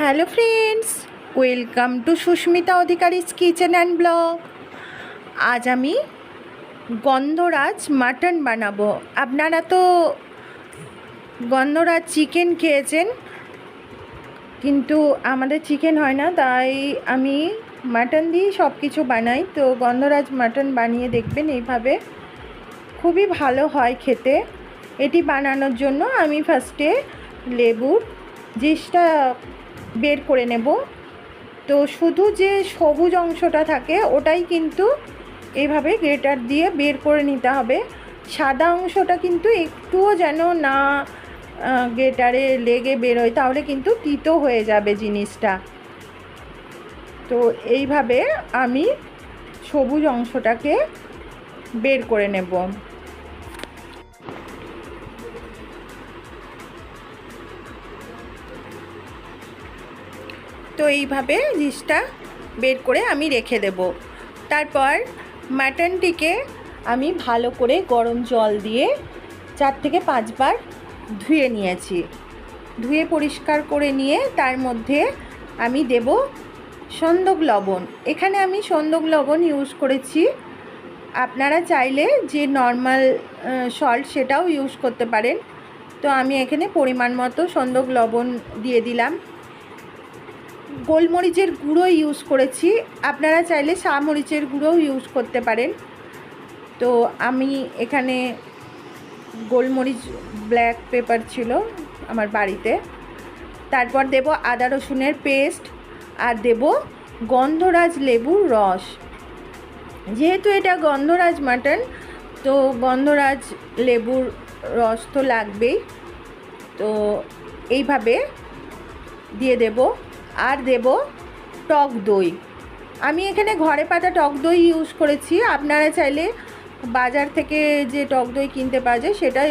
Hello friends welcome to Susmita Adhikari's kitchen and blog আজ আমি গন্ধরাজ mutton বানাবো। আপনারা তো গন্ধরাজ চিকেন খেয়েছেন, কিন্তু আমাদের চিকেন হয় না, তাই আমি মাটন দিয়েই সব কিছু বানাই। তো গন্ধরাজ মাটন বানিয়ে দেখবেন এইভাবে। খুবই ভালো হয় খেতে। এটি বানানোর জন্য আমি ফার্স্টে লেবুর জিসটা বের করে নেব। তো শুধু যে সবুজ অংশটা থাকে, ওটাই কিন্তু এইভাবে গ্রেটার দিয়ে বের করে নিতে হবে। সাদা অংশটা কিন্তু একটুও যেন না গ্রেটারে লেগে বেরোয়, তাহলে কিন্তু তিতো হয়ে যাবে জিনিসটা। তো এইভাবে আমি সবুজ অংশটাকে বের করে নেব। তো এইভাবে জিনিসটা বের করে আমি রেখে দেব। তারপর মাটনটিকে আমি ভালো করে গরম জল দিয়ে চার থেকে পাঁচবার ধুয়ে নিয়েছি। ধুয়ে পরিষ্কার করে নিয়ে তার মধ্যে আমি দেব সন্দক লবণ। এখানে আমি সন্দক লবণ ইউজ করেছি। আপনারা চাইলে যে নর্মাল সল্ট সেটাও ইউজ করতে পারেন। তো আমি এখানে পরিমাণ মতো সন্দক লবণ দিয়ে দিলাম। গোলমরিচের গুঁড়ো ইউজ করেছি। আপনারা চাইলে মরিচের গুঁড়োও ইউজ করতে পারেন। তো আমি এখানে গোলমরিচ ব্ল্যাক পেপার ছিল আমার বাড়িতে। তারপর দেব আদা রসুনের পেস্ট আর দেব গন্ধরাজ লেবুর রস। যেহেতু এটা গন্ধরাজ মাটন, তো গন্ধরাজ লেবুর রস তো লাগবেই। তো এইভাবে দিয়ে দেব আর দেব টক দই। আমি এখানে ঘরে পাতা টক দই ইউজ করেছি। আপনারা চাইলে বাজার থেকে যে টক দই কিনতে পাওয়া যায় সেটাও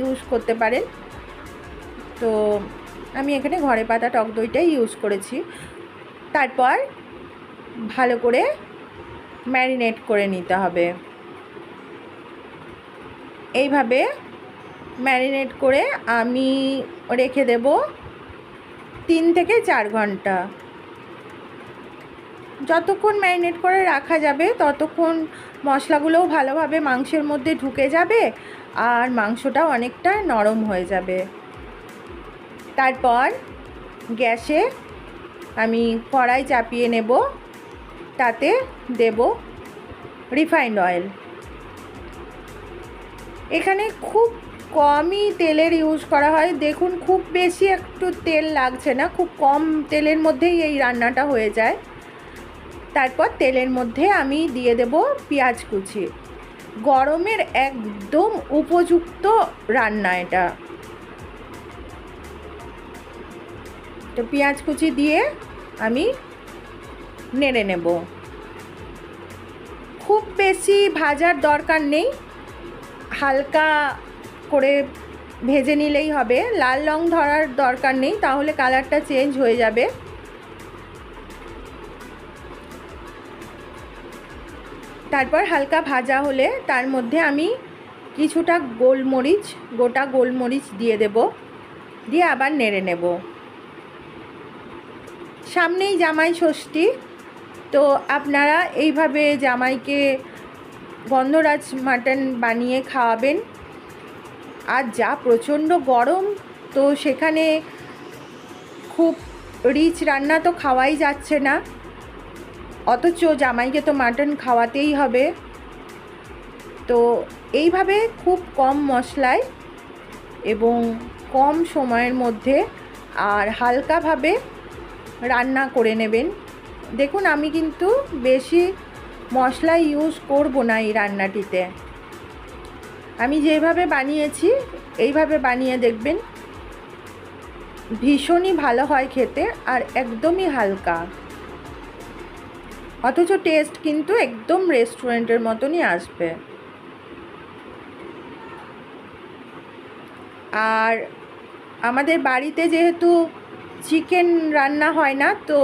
ইউজ করতে পারেন। তো আমি এখানে ঘরে পাতা টক দইটাই ইউজ করেছি। তারপর ভালো করে ম্যারিনেট করে নিতে হবে। এইভাবে ম্যারিনেট করে আমি রেখে দেব তিন থেকে চার ঘণ্টা। যতক্ষণ ম্যারিনেট করে রাখা যাবে, ততক্ষণ মশলাগুলোও ভালোভাবে মাংসের মধ্যে ঢুকে যাবে আর মাংসটাও অনেকটা নরম হয়ে যাবে। তারপর গ্যাসে আমি কড়াই চাপিয়ে নেব, তাতে দেব রিফাইন্ড অয়েল। এখানে খুব কমই তেলের ইউজ করা হয়। দেখুন, খুব বেশি একটু তেল লাগছে না, খুব কম তেলের মধ্যেই এই রান্নাটা হয়ে যায়। তারপর তেলের মধ্যে আমি দিয়ে দেব পেঁয়াজ কুচি। গরমের একদম উপযুক্ত রান্না এটা। তো পেঁয়াজ কুচি দিয়ে আমি নেড়ে নেব। খুব বেশি ভাজার দরকার নেই। হালকা করে ভেজে নিলেই হবে। লাল রং ধরার দরকার নেই, তাহলে কালারটা চেঞ্জ হয়ে যাবে। তারপর হালকা ভাজা হলে তার মধ্যে আমি কিছুটা গোলমরিচ, গোটা গোলমরিচ দিয়ে দেব। দিয়ে আবার নেড়ে নেব। সামনেই জামাই ষষ্ঠী, তো আপনারা এইভাবে জামাইকে গন্ধরাজ মাটন বানিয়ে খাওয়াবেন। আর যা প্রচণ্ড গরম, তো সেখানে খুব রিচ রান্না তো খাওয়াই যাচ্ছে না। অথচ জামাইকে তো মাটন খাওয়াতেই হবে। তো এইভাবে খুব কম মশলায় এবং কম সময়ের মধ্যে আর হালকাভাবে রান্না করে নেবেন। দেখুন, আমি কিন্তু বেশি মশলা ইউজ করব না এই রান্নাটিতে। আমি যেভাবে বানিয়েছি, এইভাবে বানিয়ে দেখবেন ভীষণই ভালো হয় খেতে আর একদমই হালকা। অথচ টেস্ট কিন্তু একদম রেস্টুরেন্টের মতনই আসবে। আর আমাদের বাড়িতে যেহেতু চিকেন রান্না হয় না, তো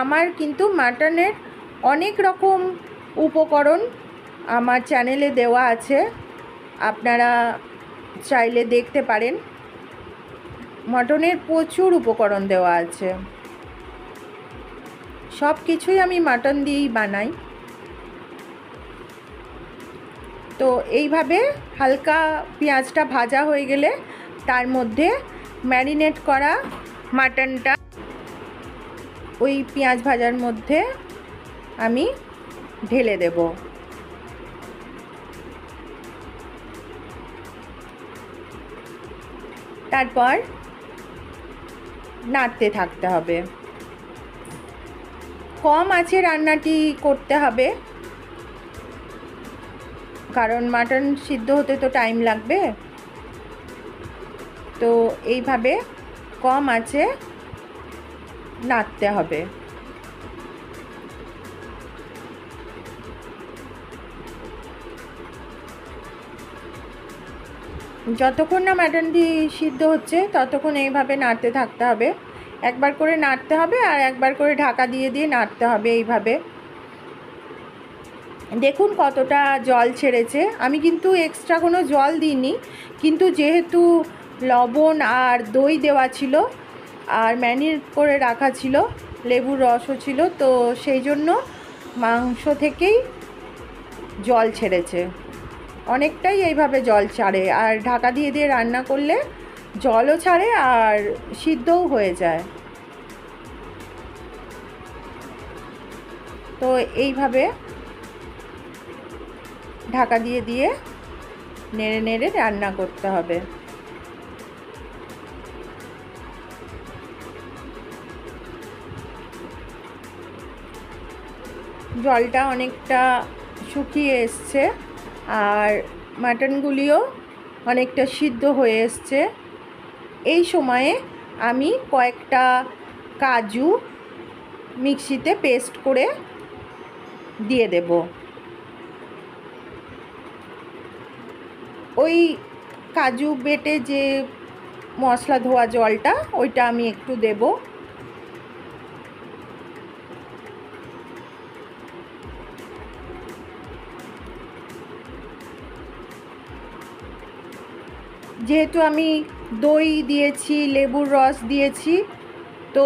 আমার কিন্তু মাটনের অনেক রকম উপকরণ আমার চ্যানেলে দেওয়া আছে। আপনারা চাইলে দেখতে পারেন। মটনের প্রচুর উপকরণ দেওয়া আছে। সব কিছুই আমি মাটন দিয়েই বানাই। তো এইভাবে হালকা পেঁয়াজটা ভাজা হয়ে গেলে তার মধ্যে ম্যারিনেট করা মাটনটা ওই পেঁয়াজ ভাজার মধ্যে আমি ঢেলে দেব। তারপর নাড়তে থাকতে হবে। কম আছে রান্নাটি করতে হবে। কারণ মাটন সিদ্ধ হতে তো টাইম লাগবে। তো এইভাবে কম আছে নাড়তে হবে। যতক্ষণ না মাটনটি সিদ্ধ হচ্ছে, ততক্ষণ এইভাবে নাড়তে থাকতে হবে। একবার করে নাড়তে হবে আর একবার করে ঢাকা দিয়ে দিয়ে নাড়তে হবে এইভাবে। দেখুন কতটা জল ছেড়েছে। আমি কিন্তু এক্সট্রা কোনো জল দিইনি, কিন্তু যেহেতু লবণ আর দই দেওয়া ছিল আর ম্যারিনেট করে রাখা ছিল, লেবুর রসও ছিল, তো সেই জন্য মাংস থেকেই জল ছেড়েছে। অনেকটাই এইভাবে জল ছাড়ে। আর ঢাকা দিয়ে দিয়ে রান্না করলে জলও ছাড়ে আর সিদ্ধও হয়ে যায়। তো এইভাবে ঢাকা দিয়ে দিয়ে নেড়ে নেড়ে রান্না করতে হবে। জলটা অনেকটা শুকিয়ে এসছে। আর মাটনগুলিও অনেকটা সিদ্ধ হয়ে এসছে। এই সময়ে আমি কয়েকটা কাজু মিক্সিতে পেস্ট করে দিয়ে দেব। ওই কাজু বেটে যে মশলা ধোয়া জলটা, ওইটা আমি একটু দেবো। যেহেতু আমি দই দিয়েছি, লেবুর রস দিয়েছি, তো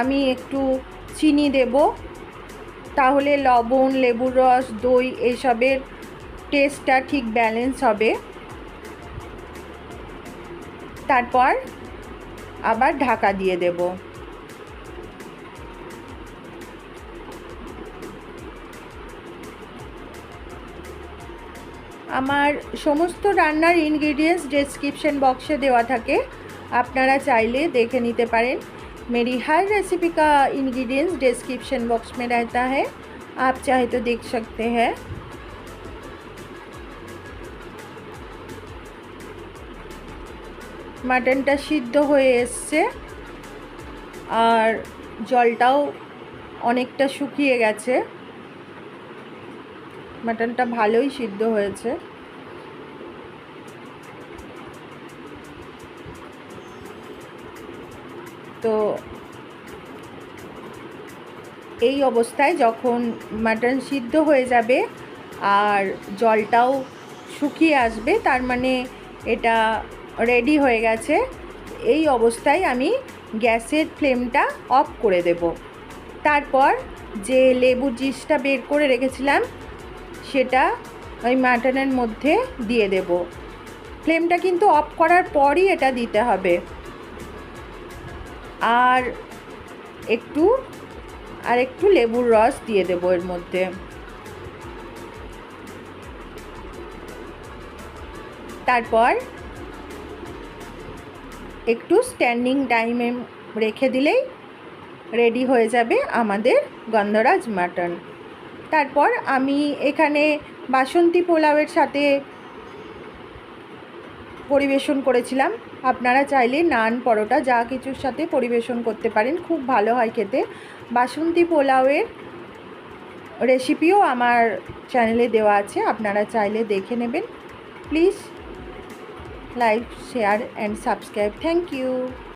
আমি একটু চিনি দেব। তাহলে লবণ, লেবুর রস, দই এসবের টেস্টটা ঠিক ব্যালেন্স হবে। তারপর আবার ঢাকা দিয়ে দেবো। আমার সমস্ত রান্নার ইনগ্রিডিয়েন্টস ডেসক্রিপশন বক্সে দেওয়া থাকে। আপনারা চাইলে দেখে নিতে পারেন। মেরি হার রেসিপি কা ইনগ্রিডিয়েন্টস डिस्क्रिप्शन বক্স মে रहता হ্যাঁ আপ চাই তো দেখ সকতে হ্যাঁ মাটনটা সিদ্ধ হয়ে এসছে। আর জলটাও অনেকটা শুকিয়ে গেছে। মাটনটা ভালোই সিদ্ধ হয়েছে। তো এই অবস্থায় যখন মাটন সিদ্ধ হয়ে যাবে আর জলটাও শুকিয়ে আসবে, তার মানে এটা রেডি হয়ে গেছে, এই অবস্থায় আমি গ্যাসের ফ্লেমটা অফ করে দেব। তারপর যে লেবুর জিসটা বের করে রেখেছিলাম সেটা ওই মাটনের মধ্যে দিয়ে দেব। ফ্লেমটা কিন্তু অফ করার পরই এটা দিতে হবে। আর একটু আর একটু লেবুর রস দিয়ে দেব এর মধ্যে। তারপর একটু স্ট্যান্ডিং টাইমে রেখে দিলেই রেডি হয়ে যাবে আমাদের গন্ধরাজ মাটন। তারপর আমি এখানে বাসন্তী পোলাওয়ের সাথে পরিবেশন করেছিলাম। আপনারা চাইলে নান, পরোটা, যা কিছুর সাথে পরিবেশন করতে পারেন। খুব ভালো হয় খেতে। বাসন্তী পোলাওয়ের রেসিপিও আমার চ্যানেলে দেওয়া আছে। আপনারা চাইলে দেখে নেবেন। Please like, share, and subscribe. Thank you.